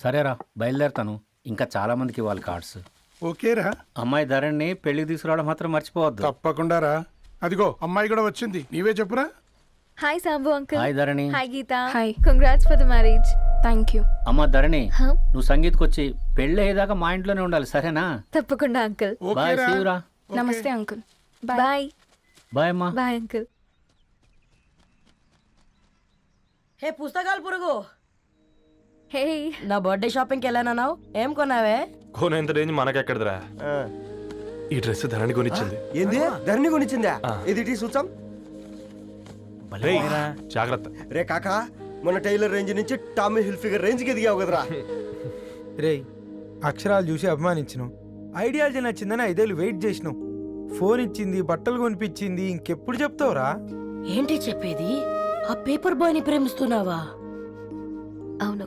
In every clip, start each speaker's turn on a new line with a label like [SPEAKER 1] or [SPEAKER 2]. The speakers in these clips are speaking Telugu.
[SPEAKER 1] సరేరా బయలుదేరుతాను. ఇంకా చాలా మందికి ఇవ్వాలి కార్డ్స్.
[SPEAKER 2] ఓకేరా.
[SPEAKER 1] అమ్మాయి ధరణి పెళ్ళికి తీసుకురావడం మాత్రం మర్చిపోవద్దు.
[SPEAKER 2] తప్పకుండా రా అదిగో అమ్మాయి కూడా వచ్చింది. నీవే చెప్పురా.
[SPEAKER 3] Hi Sambu uncle.
[SPEAKER 1] Hi Dharani.
[SPEAKER 3] Hi Geetha.
[SPEAKER 4] Hi.
[SPEAKER 3] Congrats for the marriage
[SPEAKER 4] thank you
[SPEAKER 1] అమ్మ ధరణి
[SPEAKER 3] Huh?
[SPEAKER 1] నువ్వు సంగీత్కి వచ్చి పెళ్ళి అయ్యేదాకా మా ఇంట్లోనే ఉండాలి సరేనా?
[SPEAKER 3] తప్పకుండా అంకుల్.
[SPEAKER 1] బాయ్
[SPEAKER 2] ఓకేరా ఓకే.
[SPEAKER 4] నమస్తే అంకుల్. బాయ్
[SPEAKER 3] బాయ్
[SPEAKER 1] బాయ్ అమ్మా.
[SPEAKER 3] Bye uncle.
[SPEAKER 5] హే పుస్తకాలు పురుగు.
[SPEAKER 3] హే
[SPEAKER 5] నా బర్త్డే షాపింగ్కి వెళ్ళానన్నావు ఏం కొన్నావే?
[SPEAKER 6] కోనేంత రేంజ్ మనకెక్కడదిరా ఈ డ్రెస్ ధరణి కొనిచ్చింది.
[SPEAKER 7] ఏంది? ధరణి కొనిచ్చిందా? ఇది టీ సూచం
[SPEAKER 6] రేయ్, జాగ్రత్త.
[SPEAKER 7] రే కాకా మన టైలర్ రేంజ్ నుంచి టామీ హిల్ఫిగర్ రేంజ్కి ఎదిగావు కదరా.
[SPEAKER 8] రేయ్ అక్షరాలు చూసి అభిమానించను. ఐడియాలజీ నచ్చిందని ఐదేళ్ళు వెయిట్ చేసినావు ఫోన్ ఇచ్చింది బట్టలు కొనిపించింది ఇంకెప్పుడు చెప్తావురా?
[SPEAKER 5] ఏంటి చెప్పేది? ఆ పేపర్ బాయ్ని ప్రేమిస్తున్నావా?
[SPEAKER 3] అవును.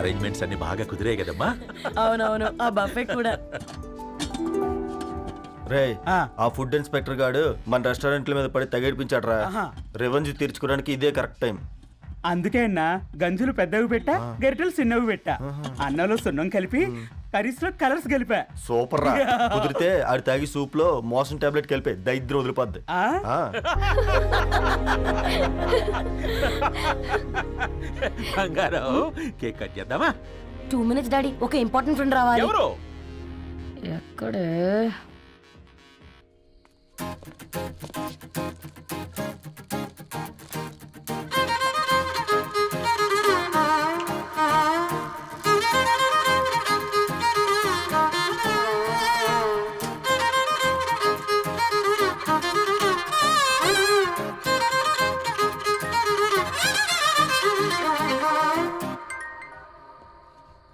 [SPEAKER 9] అరేంజ్మెంట్స్ అన్ని బాగా కుదిరే కదమ్మా.
[SPEAKER 5] అవునవును ఆ బఫే కూడా.
[SPEAKER 7] రే ఆ. ఫుడ్ ఇన్స్పెక్టర్ గాడు మన రెస్టారెంట్ల మీద పడి తగేడిపించాడు రా రెవెన్యూ తీర్చుకోవడానికి ఇదే కరెక్ట్ టైం.
[SPEAKER 10] అందుకే అన్న గంజులు పెద్దవి పెట్టా గరిటెలు చిన్నవి పెట్టా. అన్నంలో సున్నం కలిపి కర్రీస్లో కలర్స్ కలిపా
[SPEAKER 7] సూపర్ రా. కుదిరితే ఆడి తాగి సూప్లో మోషన్ టాబ్లెట్ కలిపి. దరిద్రం వదిలిపోద్ది.
[SPEAKER 10] ఆ?
[SPEAKER 7] ఆ,
[SPEAKER 9] బంగారం. కేక్ కట్ చేద్దామా?
[SPEAKER 5] Two minutes daddy. ఒక ఇంపార్టెంట్ ఫ్రెండ్ రావాలి.
[SPEAKER 9] ఎవరు?
[SPEAKER 5] ఎక్కడే?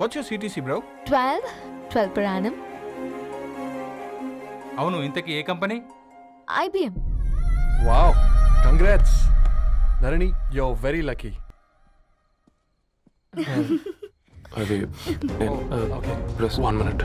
[SPEAKER 11] What's your CTC bro
[SPEAKER 3] twelve twelve per annum.
[SPEAKER 8] అవును ఇంతకీ ఏ company?
[SPEAKER 3] IBM
[SPEAKER 6] wow congrats Dharani yo very lucky అది okay plus one minute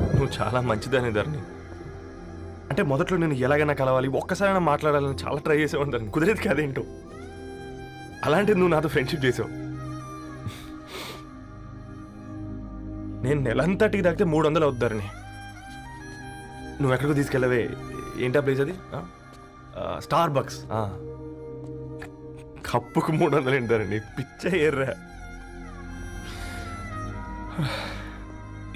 [SPEAKER 6] నువ్వు చాలా మంచిదనే ధరణి. అంటే మొదట్లో నేను ఎలాగైనా కలవాలి ఒక్కసారైనా మాట్లాడాలని చాలా ట్రై చేసేవాడిని ధరణి. కుదిరేది కాదేంటో. అలాంటిది నువ్వు నాతో ఫ్రెండ్షిప్ చేసావు. నేను నెలంతటికి తాకితే మూడు వందలు అవుతారని నువ్వు ఎక్కడికి తీసుకెళ్ళవే. ఏంటా ప్లేస్ అది? స్టార్ బక్స్ కప్పుకు మూడు వందలు ఏంటారండి పిచ్చ ఎర్రా.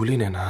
[SPEAKER 6] కూలీనేనా?